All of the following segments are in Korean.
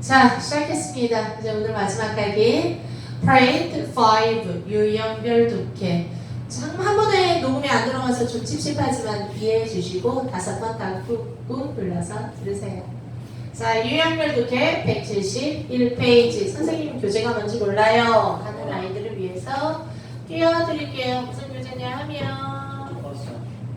자, 시작했습니다. 이제 오늘 마지막 가기. Print 5 유형별 독해. 참, 한 번에 녹음이 안 들어가서 좀 찝찝하지만 이해해 주시고 다섯 번다 꾹꾹 눌러서 들으세요. 자, 유형별 독해 171페이지. 선생님 교재가 뭔지 몰라요. 하는 아이들을 위해서 띄워드릴게요. 무슨 교재냐 하면 요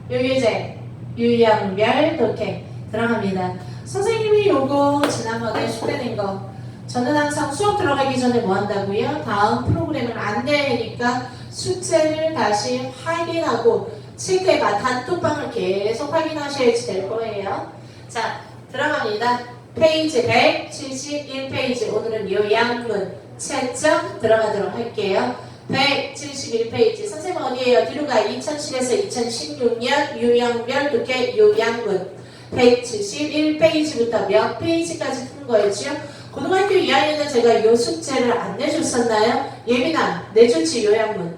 교재 유형별 독해 들어갑니다. 선생님이 요거 지난번에 숙제 낸 거. 저는 항상 수업 들어가기 전에 뭐 한다고요? 다음 프로그램을 안내하니까 숙제를 다시 확인하고 체크해봐. 단톡방을 계속 확인하셔야지 될 거예요. 자, 들어갑니다. 페이지 171페이지. 오늘은 요양문 채점 들어가도록 할게요. 171페이지. 선생님 어디에요? 뒤로 가. 2010에서 2016년 유형별 독해 요양문. 171페이지부터 몇 페이지까지 푼 거였죠? 고등학교 2학년은 제가 요 숙제를 안 내줬었나요? 예민아, 내줬지 요양문.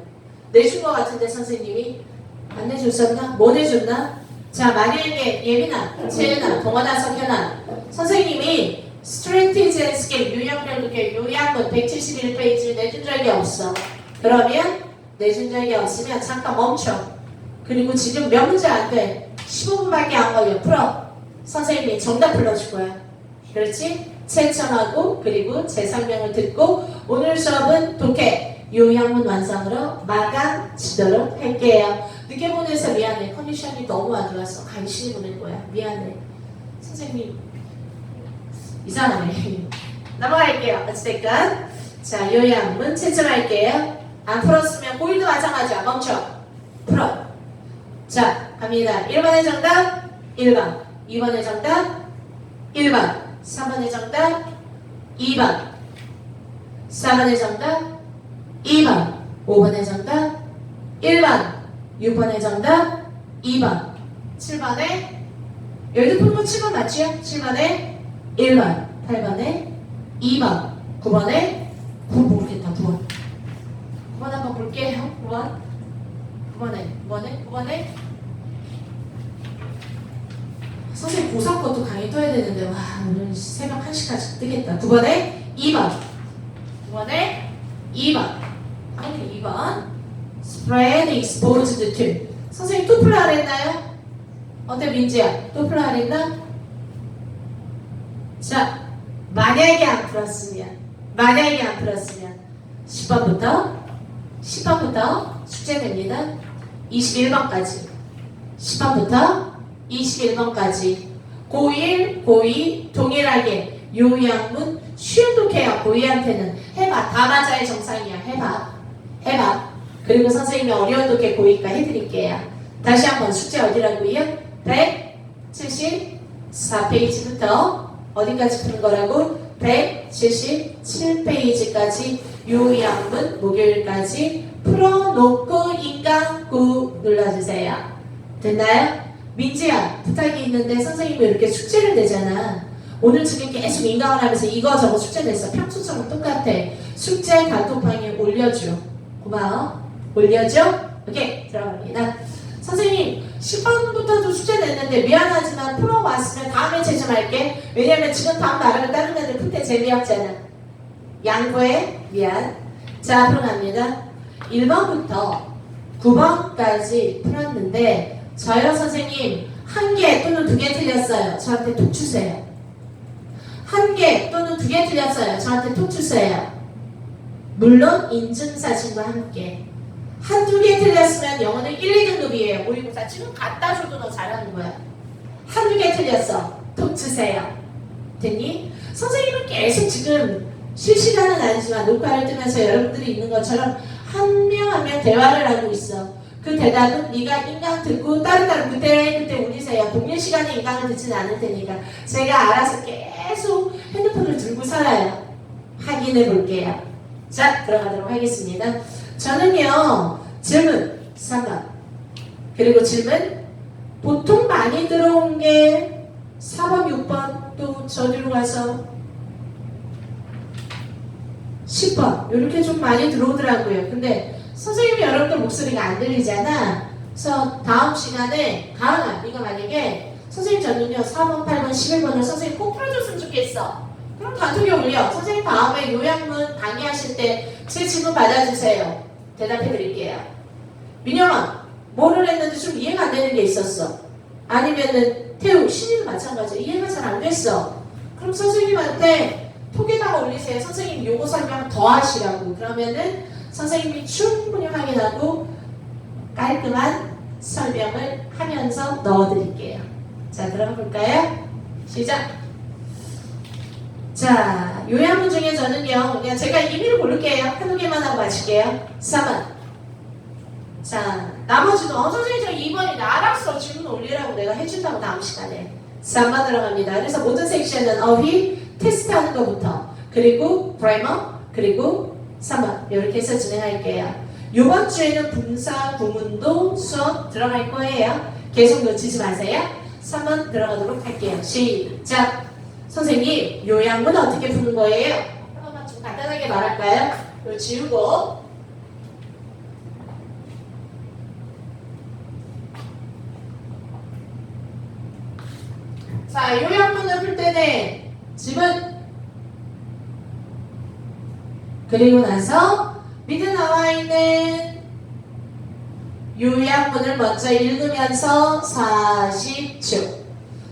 내준 거 같은데 선생님이 안 내줬었나? 뭐 내줬나? 자 만약에 예민아, 채은아, 동원아, 석현아 선생님이 스트레티지 앤 스킬 유형별 독해 요양문 171페이지 내준 적이 없어. 그러면 내준 적이 없으면 잠깐 멈춰. 그리고 지금 몇 문제 안 돼. 15분밖에 안 걸려. 풀어. 선생님이 정답 불러줄 거야. 그렇지? 채점하고 그리고 제 설명을 듣고 오늘 수업은 독해 요양문 완성으로 마감 지도록 할게요. 늦게 보내서 미안해. 컨디션이 너무 안 좋아서 간신히 보낼 거야. 미안해. 선생님 이상하네. 넘어갈게요. 어쨌든 자 요양문 채점할게요. 안 풀었으면 고일도 마찬가지야. 멈춰. 풀어. 자 갑니다. 1번의 정답 1번 2번의 정답 1번 3번의 정답 2번 4번의 정답 2번 5번의 정답 1번 6번의 정답 2번. 7번에 여기도 푼거 7번 맞지요? 7번에 1번 8번에 2번 9번에 9번. 모르겠다 9번. 9번 한번 볼게요. 9번. 9번에 9번에 9번에 선생님 고3 것도 강의 떠야 되는데 와 오늘 새벽 1시까지 뜨겠다. 9번에 2번. 9번에 2번. 아니 2번. Spread exposed to. 선생님 토플라 하랬나요? 어때 민지야? 토플라 하랬나? 자 만약에 안 풀었으면 만약에 안 풀었으면 10번부터 10번부터 숙제됩니다. 21번까지. 10번부터 21번까지. 고1, 고2 동일하게 요양문 독해야 고2한테는 해봐. 다 맞아야 정상이야. 해봐. 해봐. 그리고 선생님이 어려운 독해 고2가 해드릴게요. 다시 한번 숙제 어디라고요? 174페이지부터 어디까지 푸는 거라고? 177페이지까지 요양문 목요일까지 풀어놓고 인강구 눌러주세요. 됐나요? 민지야 부탁이 있는데 선생님이 이렇게 숙제를 내잖아. 오늘 지금 계속 인강을 하면서 이거 저거 숙제 냈어. 평소처럼 똑같아. 숙제 단톡방에 올려줘. 고마워. 올려줘. 오케이 들어갑니다. 선생님 10번부터도 숙제 냈는데 미안하지만 풀어왔으면 다음에 채점할게. 왜냐면 지금 다음 나가면 다른 애들 풀때 재미없잖아. 양보해. 미안. 자 앞으로 갑니다. 1번부터 9번까지 풀었는데 저요 선생님 한 개 또는 두 개 틀렸어요. 저한테 톡 주세요. 한 개 또는 두 개 틀렸어요. 저한테 톡 주세요. 물론 인증사진과 함께 한두 개 틀렸으면 영어는 1, 2등급이에요. 모의고사 지금 갖다 줘도 너 잘하는 거야. 한두 개 틀렸어. 톡 주세요. 됐니? 선생님은 계속 지금 실시간은 아니지만 녹화를 뜨면서 여러분들이 있는 것처럼 한 명 한 명 대화를 하고 있어. 그 대답은 네가 인강 듣고 따로따로 그때 그때 올리세요. 동일 시간에 인강을 듣지는 않을 테니까 제가 알아서 계속 핸드폰을 들고 살아요. 확인해 볼게요. 자 들어가도록 하겠습니다. 저는요 질문 3번 그리고 질문 보통 많이 들어온 게 4번 6번 또 저기로 가서 10번 이렇게 좀 많이 들어오더라고요. 근데 선생님이 여러분들 목소리가 안 들리잖아. 그래서 다음 시간에 가은아 네가 만약에 선생님 저는요 4번, 8번, 11번을 선생님 꼭 풀어줬으면 좋겠어. 그럼 단톡에 올려. 선생님 다음에 요약문 강의하실 때 제 질문 받아주세요. 대답해 드릴게요. 민영아, 뭐를 했는데 좀 이해가 안 되는 게 있었어. 아니면은 태우, 신이도 마찬가지. 이해가 잘 안 됐어. 그럼 선생님한테 톡에다가 올리세요. 선생님 요거 설명 더 하시라고. 그러면은 선생님이 충분히 확인하고 깔끔한 설명을 하면서 넣어드릴게요. 자, 들어가 볼까요? 시작! 자, 요약문 중에 저는요, 그냥 제가 임의로 고를게요. 한두 개만 하고 마칠게요. 3번. 자, 나머지도, 어, 선생님 저 2번이다. 알았어. 질문 올리라고 내가 해준다고 다음 시간에. 3번 들어갑니다. 그래서 모든 섹션은 어휘 테스트하는 것부터, 그리고 프레이머, 그리고 3번. 이렇게 해서 진행할게요. 이번 주에는 분사, 구문도 수업 들어갈 거예요. 계속 놓치지 마세요. 3번 들어가도록 할게요. 시작! 선생님, 요양문 어떻게 푸는 거예요? 한 번만 좀 간단하게 말할까요? 이거 지우고 자, 요양문을 풀 때는 지문 그리고 나서 밑에 나와 있는 요양문을 먼저 읽으면서 40초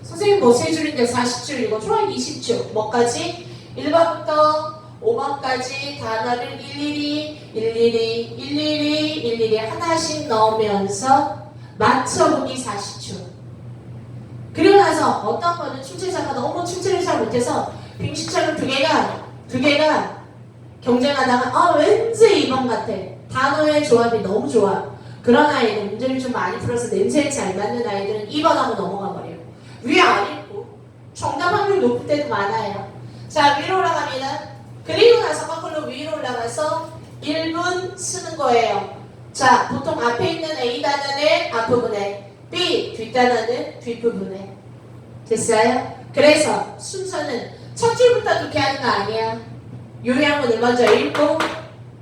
선생님 뭐 세 줄인데 40줄 읽어. 좋아 20줄 뭐까지? 1번부터 5번까지 단어를 일일이 일일이 일일이 일일이 하나씩 넣으면서 맞춰보기 40초 그리고 나서 어떤 거는 출제자가 너무 출제를 잘 못해서 빙식처럼 두 개가 두 개가 경쟁하다가 아 왠지 2번 같아 단어의 조합이 너무 좋아 그런 아이는 문제를 좀 많이 풀어서 냄새를 잘 맡는 아이들은 2번하고 넘어가 버려요 위에 안 읽고 정답 확률 높을 때도 많아요. 자 위로 올라갑니다. 그리고 나서 거꾸로 위로 올라가서 1분 쓰는 거예요. 자 보통 앞에 있는 A 단어는 앞부분에 B 뒷단어는 뒷부분에 됐어요? 그래서 순서는 첫 줄부터 그렇게 하는 거 아니야. 요양문을 먼저 읽고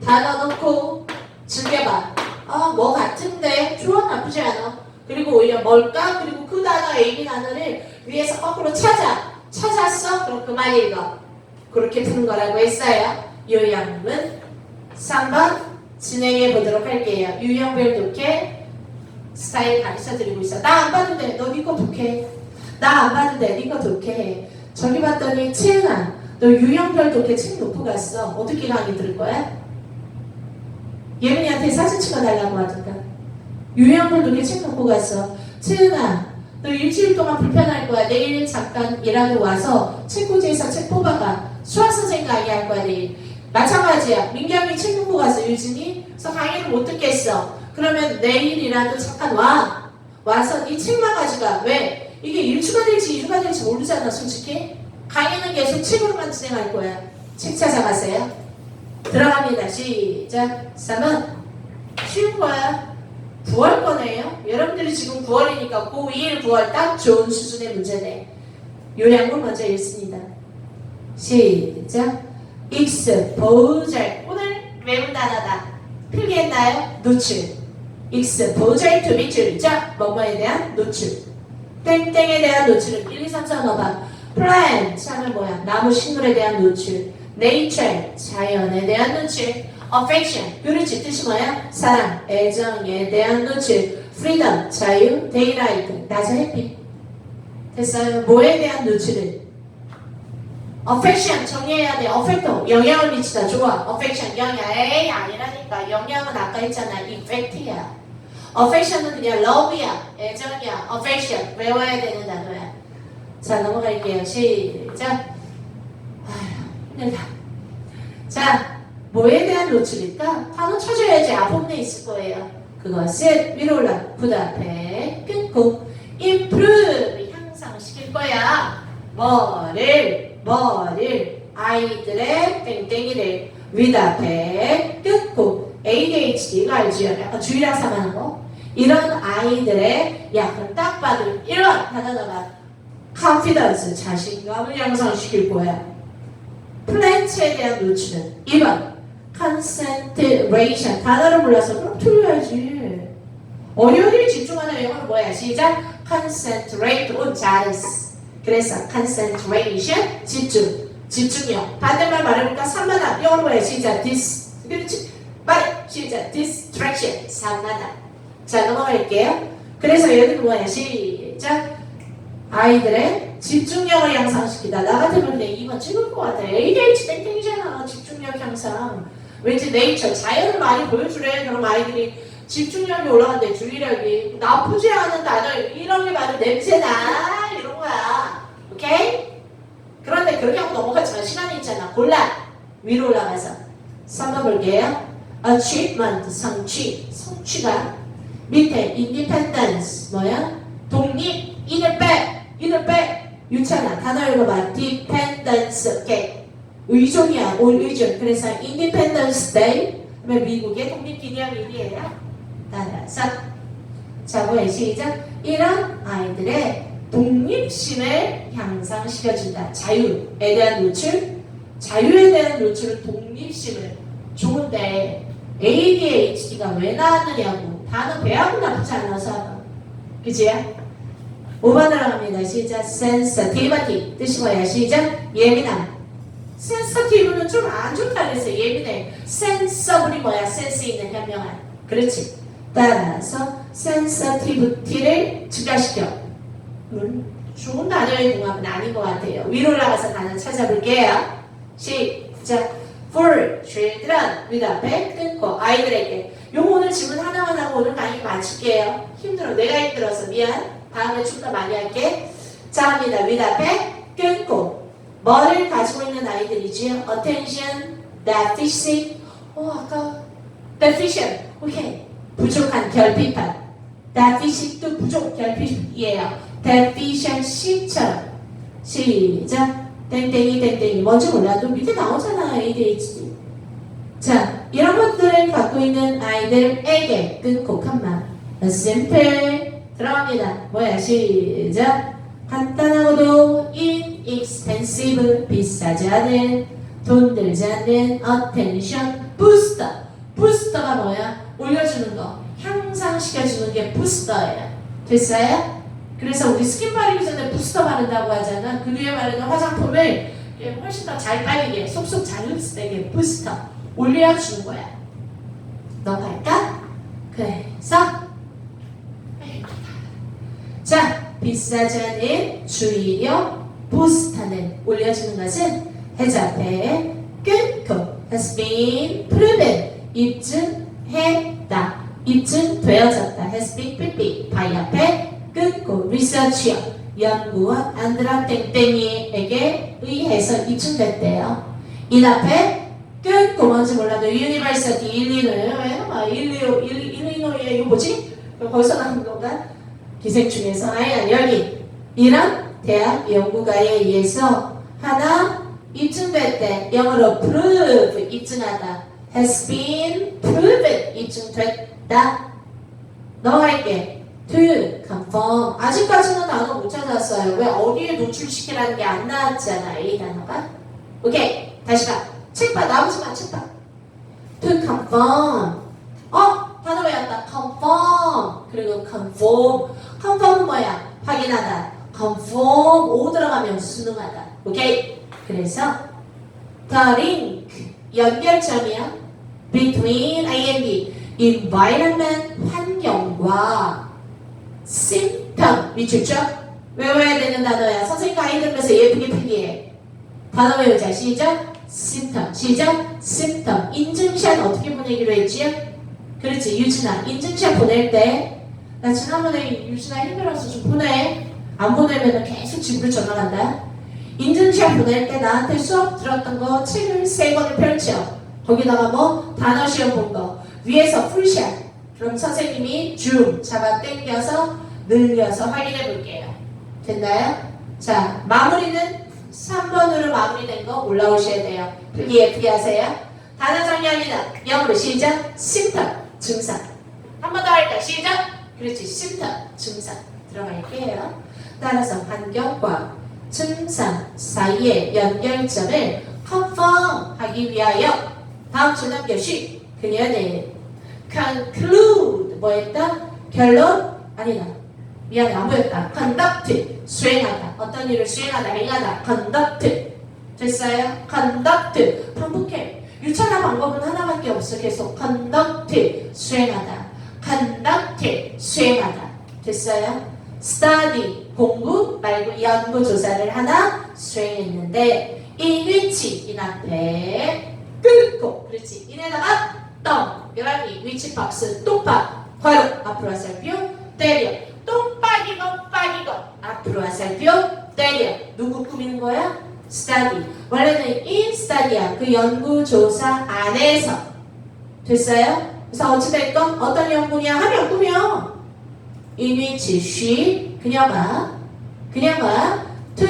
단어 넣고 즐겨봐. 아 뭐 같은데 좋아 나쁘지 않아. 그리고 오히려 뭘까? 그리고 그 단어 A 단어를 위에서 거꾸로 찾아. 찾았어? 그럼 그만 읽어. 그렇게 푸는 거라고 했어요. 요양문 3번 진행해 보도록 할게요. 유형별 독해 스타일 가르쳐 드리고 있어. 나 안 봐도 돼. 너 니거 독해. 나 안 봐도 돼. 니거 독해. 저기 봤더니 채은아 너 유형별 독해 책 놓고 갔어. 어떻게 강의 들을 거야? 예민이한테 사진 찍어달라고 하던가. 유형별 독해 책 놓고 갔어. 채은아 너 일주일 동안 불편할 거야. 내일 잠깐 일하고 와서 책꽂이에서 책 뽑아가. 수학 선생님 강의할 거야 내일. 마찬가지야. 민경이 책 놓고 갔어. 유진이. 그래서 강의를 못 듣겠어. 그러면 내일이라도 잠깐 와. 와서 이 책만 가져가. 왜? 이게 일주가 될지 2주가 될지 모르잖아 솔직히. 강의는 계속 책으로만 진행할 거야. 책 찾아가세요. 들어갑니다. 시작. 3번. 쉬운 거야. 9월 거네요. 여러분들이 지금 9월이니까 고1, 9월 딱 좋은 수준의 문제네. 요약문 먼저 읽습니다. 시작. exposure. 오늘 외운 단어다. 필기했나요? 노출. exposure to be 줄이죠. 뭐뭐에 대한 노출. 땡땡에 대한 노출은 1, 2, 3, 4 넣어봐. Plant 하면 뭐야? 나무 식물에 대한 노출. nature 자연에 대한 노출. affection 그렇지 뜻이 뭐야? 사랑, 애정에 대한 노출. freedom 자유, daylight 낮의 햇빛. 됐어요? 뭐에 대한 노출은? affection 정리해야 돼. affect 영향을 미치다. 좋아. affection 영향 에이 아니라니까. 영향은 아까 했잖아. effect야. affection은 그냥 love야. 애정이야. affection 외워야 되는 단어야. 자 넘어갈게요. 시작. 자 뭐에 대한 노출일까? 단어 쳐줘야지 앞부분에 있을 거예요. 그것은 위로 올라 그 앞에 끊고 improve 향상시킬 거야. 뭐를 뭐를 아이들의 땡땡이를 윗 앞에 끊고 ADHD가 알죠? 약간 삼하는 거. 이런 아이들의 약간 딱 봐도 이런 단어가 confidence 자신감을 향상시킬 거야. 플랜츠에 대한 노출은 2번 concentration 단어를 몰라서 그럼 틀려야지 어려운 일 집중하는 영어는 뭐야 시작 concentrate 온 잘했어 그래서 concentration 집중 집중력. 반대말 말해볼까? 산만함. 영어로 뭐야? 시작. dis. 그렇지. 말해. 시작. distraction. 산만함. 자, 넘어갈게요. 그래서 여기는 뭐야? 시작. 아이들의 집중력을 향상시키다. 나 같으면 내 2번 찍을 것 같아. ADHD 땡땡이잖아. 집중력 향상. 왠지 네이처, 자연을 많이 보여주래. 그럼 아이들이 집중력이 올라간대. 주의력이. 나쁘지 않은 단어. 이런 게 바로 냄새나. 이런 거야. 오케이? 그런데 그렇게 하고 넘어가지만 시간이 있잖아. 골라. 위로 올라가서. 3번 볼게요. achievement, 성취. 성취가. 밑에 independence, 뭐야? 독립, 이를 빼. 이를 빼. 유찬아, 단어 읽어봐. dependence. 오케이. 의존이야. 올 의존. 그래서 independence day. 그러면 미국의 독립기념일이에요. 따라서. 자, 뭐야? 시작. 이런 아이들의 독립심을 향상시켜준다. 자유에 대한 노출, 자유에 대한 노출은 독립심을 좋은데 ADHD가 왜 나왔느냐고 단어 배하고 나쁘지 않아서 그지? 5번 들어갑니다. 시작. sensitivity 뜻이 뭐야? 시작. 예민함. sensitive는 좀 안 좋다 그랬어요. 예민해. sensible이 뭐야? 센스 있는 현명한. 그렇지. 따라서 sensitivity를 증가시켜. 음, 좋은 단어의 궁합은 아닌 것 같아요. 위로 올라가서 단어 찾아볼게요. 시작. For children with 앞에 끊고 아이들에게 요거 오늘 질문 하나만 하고 오늘 강의 마칠게요. 힘들어. 내가 힘들어서 미안. 다음에 좀 더 많이 할게. 자 합니다. with 앞에 끊고 뭐를 가지고 있는 아이들이지요? attention, deficit. 어 아까 deficient. 오케이. 부족한 결핍한. deficit도 부족 결핍이에요. deficiency처럼 시작 땡땡이 땡땡이 뭔지 몰라도 밑에 나오잖아 ADHD 자 이런 것들을 갖고 있는 아이들에게 끊고 칸마 simple 들어갑니다 뭐야 시작 간단하고도 inexpensive 비싸지 않은 돈 들지 않는 attention booster 부스터가 뭐야 올려주는 거 향상시켜주는 게 부스터예요 됐어요? 그래서 우리 스킨 바르기 전에 부스터 바른다고 하잖아. 그 위에 바르는 화장품을 훨씬 더 잘 빨리게 쏙쏙 잘 흡수되게 부스터 올려주는 거야. 넘어갈까? 그래서 자 비싸지 않은 주의력 부스터는 올려주는 것은 해자패 끊고 has been proven 입증했다 입증되어졌다 has been proven by 앞에 끊고 리서치어 연구원 안드라 땡땡이에게 의해서 입증됐대요. 이 앞에 끊고 뭔지 몰라도 유니버시티 일리노이 왜? 일리오 일- 일리노이의 이거 뭐지? 거기서 나온 건가? 기생충에서 아니 여기 이런 대학 연구가에 의해서 하나 입증됐대 영어로 prove 입증하다 has been proven 입증됐다. 넘어갈게. To confirm. 아직까지는 단어 못 찾았어요. 왜 어디에 노출시키라는 게 안 나왔잖아 이 단어가? 오케이 다시 가 책봐 나오지 마 책봐. To confirm. 어 단어 외웠다. Confirm. 그리고 conform conform은 뭐야? 확인하다. conform 오 들어가면 수능하다 오케이? 그래서 the link 연결점이야. Between and environment 환경과 symptom. 미쳤죠? 외워야 되는 단어야. 선생님 강의 들으면서 예쁘게 필기해 단어 외우자. 시작. symptom. 시작. symptom. 인증샷 어떻게 보내기로 했지? 그렇지. 유진아 인증샷 보낼 때 나 지난번에 유진아 힘들어서 좀 보내. 안 보내면 계속 집으로 전화간다. 인증샷 보낼 때 나한테 수업 들었던 거 책을 세 권을 펼쳐. 거기다가 뭐 단어 시험 본 거 위에서 풀샷. 그럼 선생님이 줌 잡아 당겨서 늘려서 확인해 볼게요. 됐나요? 자 마무리는 3번으로 마무리된 거 올라오셔야 돼요. 필기 예쁘게 하세요? 단어 정리합니다. 영어로 시작. 심터 증상. 한 번 더 할까 시작 그렇지. 심터 증상 들어갈게요. 따라서 환경과 증상 사이의 연결점을 컨펌 하기 위하여 다음 줄 남겨시 그녀는 conclude 뭐 했다? 결론? 아니다. 미안해. 안 보였다. conduct 수행하다. 어떤 일을 수행하다 행하다. conduct 됐어요? conduct 반복해. 유창한 방법은 하나밖에 없어. 계속 conduct 수행하다. Conduct 수행하다. 됐어요? study 공부 말고 연구 조사를 하나 수행했는데 in which 인 앞에 끊고 그렇지. 인에다가 똥 여러분이 which 박스 똥박 바로 앞으로 살펴 때려. 똥박이고 빡이고 앞으로 살펴 때려. 누구 꾸미는 거야? study 원래는 in study야. 그 연구 조사 안에서. 됐어요? 그래서 어찌됐건 어떤 연구냐 하면 꾸며 which she 그녀가 그녀가 to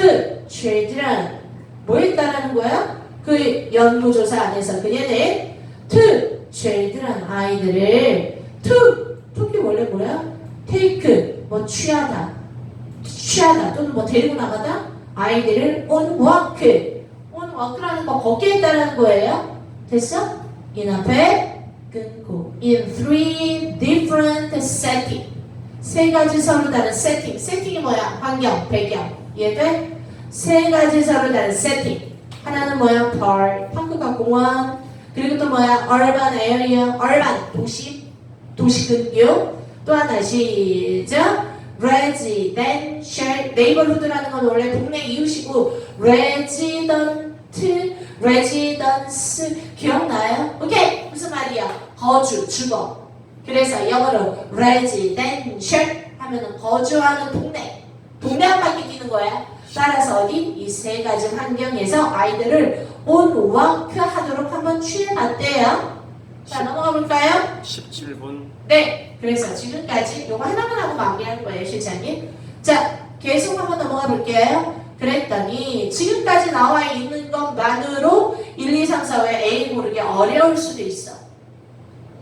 children. 뭐 했다라는 거야? 그 연구조사 안에서 그녀는 to children 아이들을 to to기 원래 뭐야? take 뭐 취하다 취하다 또는 뭐 데리고 나가다? 아이들을 on walk. on walk라는 거 걷게 했다는 거예요. 됐어? 이 앞에 끊고 in three different setting 세 가지 서로 다른 세팅 세팅이 뭐야? 환경, 배경 이해돼? 세 가지 서로 다른 세팅 하나는 뭐야? park, 파크가 공원 그리고 또 뭐야? urban area, urban 도시 도시 근교 또 하나 시작 residential neighborhood라는 건 원래 동네 이웃이고 resident, residence 기억나요? 오케이 무슨 말이야? 거주, 주거 그래서 영어로 residential 하면은 거주하는 동네 동네 한 바퀴 뛰는 거야 따라서 어디? 이 세 가지 환경에서 아이들을 walk 하도록 한번 취해봤대요 자 넘어가 볼까요? 17분 네, 그래서 지금까지 요거 하나만 하고 마무리할 거예요, 실장님. 자, 계속 한번 넘어가 볼게요. 그랬더니 지금까지 나와 있는 것만으로 1, 2, 3, 4회 A 고르기 어려울 수도 있어.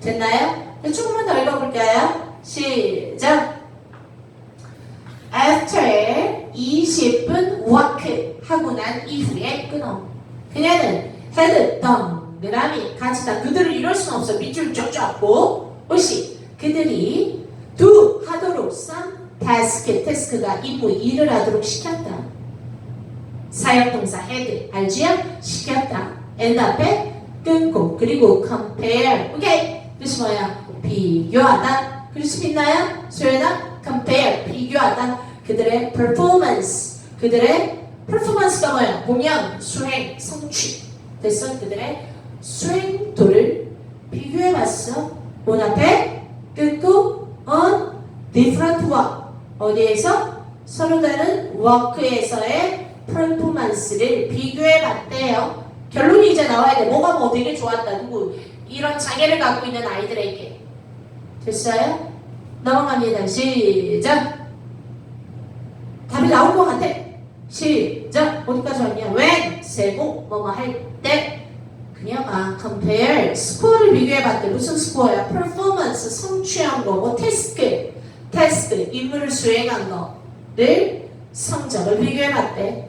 됐나요? 네, 조금만 더 읽어볼까요? 시작. After 20분 walk 하고 난 이후에 끊어. 그녀는 had 동그라미 같이 다 그들을 이럴 수는 없어. 밑줄 쫙 잡고 혹시 그들이 do 하도록 some task task가 임무 일을 하도록 시켰다. 사역동사 had 알지요? 시켰다. and 앞에 끊고 그리고 compare 오케이 뜻이 뭐야? 비교하다. 그럴 수 있나요? 소연아 compare 비교하다. 그들의 performance 그들의 performance가 뭐야? 공연, 수행, 성취 됐어? 그들의 수행도를 비교해봤어. 문 앞에 끊고 on different work 어디에서 서로 다른 워크에서의 퍼포먼스를 비교해 봤대요. 결론이 이제 나와야 돼. 뭐가 뭐 되게 좋았다. 누구 이런 장애를 갖고 있는 아이들에게 됐어요? 넘어갑니다. 시작. 답이 나올 것 같아. 시작. 어디까지 왔냐? when 세고 뭐뭐 할 때 그녀가 compare 스코어를 비교해 봤대. 무슨 스코어야? performance 성취한 거, 뭐 태스크, 태스크 임무를 수행한 거를 성적을 비교해 봤대.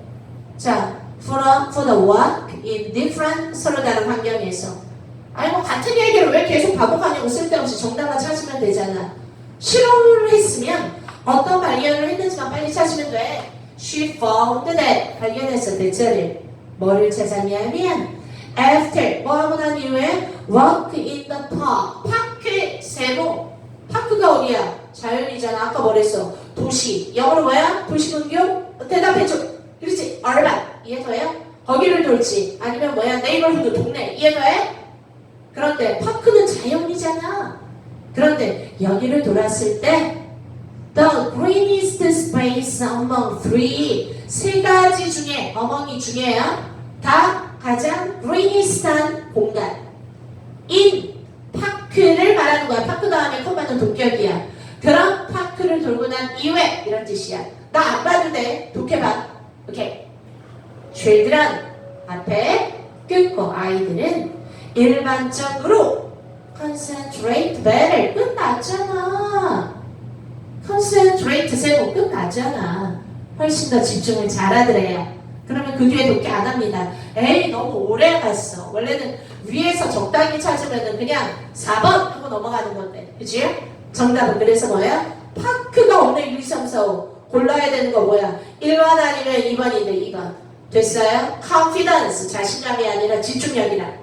자, for, a, for the work in different 서로 다른 환경에서. 아니 뭐 같은 얘기를 왜 계속 반복하냐고 쓸데없이 정답만 찾으면 되잖아. 실험을 했으면 어떤 발견을 했는지만 빨리 찾으면 돼. She found that 발견했어 대체를 뭐를 찾았냐면 after 뭐 하고 난 이후에 walk in the park 파크 세모 파크가 어디야? 자연이잖아 아까 뭐랬어? 도시 영어로 뭐야? 도시 근교? 대답해줘 그렇지 urban 이해돼요? 거기를 돌지 아니면 뭐야 네이버후드 동네 이해돼? 그런데 파크는 자연이잖아. 그런데 여기를 돌았을 때 The greenest space among three 세 가지 중에 어멍이 중에야 다 가장 greenest한 공간. in 파크를 말하는 거야. 파크 다음에 컴마는 동격이야. 그런 파크를 돌고 난 이후에 이런 뜻이야. 나 안 봐도 돼. 독해봐. 오케이. children 앞에 끊고 아이들은 일반적으로 concentrate better 끝났잖아 concentrate 세고 끝나잖아. 훨씬 더 집중을 잘하더래요. 그러면 그 뒤에 독해 안 합니다. 에이 너무 오래 갔어. 원래는 위에서 적당히 찾으면 그냥 4번 하고 넘어가는 건데. 그치? 정답은 그래서 뭐야? 파크가 없네 1, 2, 3, 4, 5. 골라야 되는 거 뭐야? 1번 아니면 2번인데 2번. 됐어요? confidence 자신감이 아니라 집중력이라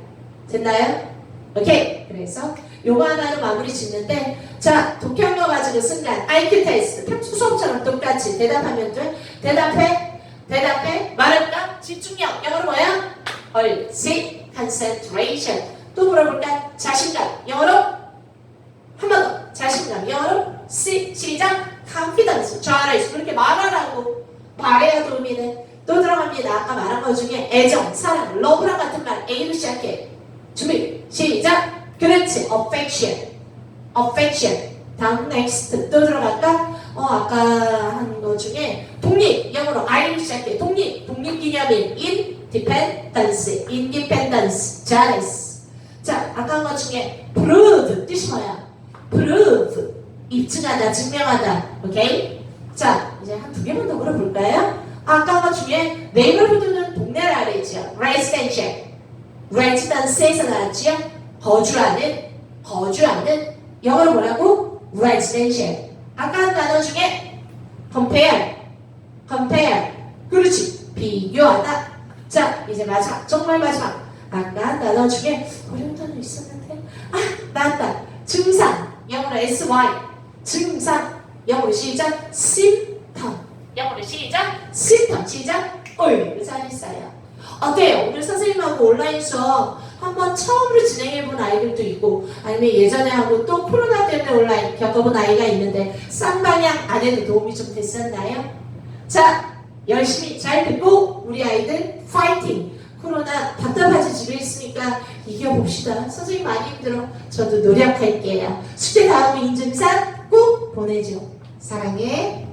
됐나요? 오케이. 그래서 요거 하나로 마무리 짓는데 자 독해한거 가지고 순간 IQ 테스트 수업처럼 똑같이 대답하면 돼. 대답해. 대답해. 말할까? 집중력. 영어로 뭐야? 얼씨. concentration. 또 물어볼까? 자신감. 영어로? 한 번 더. 자신감. 영어로? 시, 시작. confidence. 잘했어 그렇게 말하라고. 말해야 도움이 돼 또 들어갑니다. 아까 말한 것 중에 애정 사랑 love랑 같은 말. A로 시작해 준비 시작. 그렇지. Affection. Affection. 다음 next. 또 들어갈까? 어 아까 한 거 중에 독립. 영어로 I로 시작해. 독립. 독립기념일. Independence. Independence. 잘했어 자 아까 한것 중에 prove. 뜻이 뭐야? prove. 입증하다 증명하다. 오케이? 자 이제 한 두 개만 더 물어볼까요? 아까 것 중에 네이버후드는 동네라 그랬죠. Residential residence에서 나왔지요? 거주하는 거주하는. 영어로 뭐라고? Residential 아까 한 단어 중에 compare compare. 그렇지. 비교하다. 자 이제 마지막 정말 마지막. 아까 한 단어 중에 어려운 단어 있었는데. 아 나왔다. 증상. 영어로 SY 증상. 영어로 시작. Symptom. 영어로 시작. Symptom. 시작. 어이 잘했어요 어때요? 오늘 선생님하고 온라인 수업 한번 처음으로 진행해본 아이들도 있고 아니면 예전에 하고 또 코로나 때문에 온라인 겪어본 아이가 있는데 쌍방향 안 해도 도움이 좀 됐었나요? 자 열심히 잘 듣고 우리 아이들 파이팅! 코로나 답답하지 집에 있으니까 이겨봅시다. 선생님 많이 힘들어? 저도 노력할게요. 숙제 다음에 인증샷 꼭 보내줘. 사랑해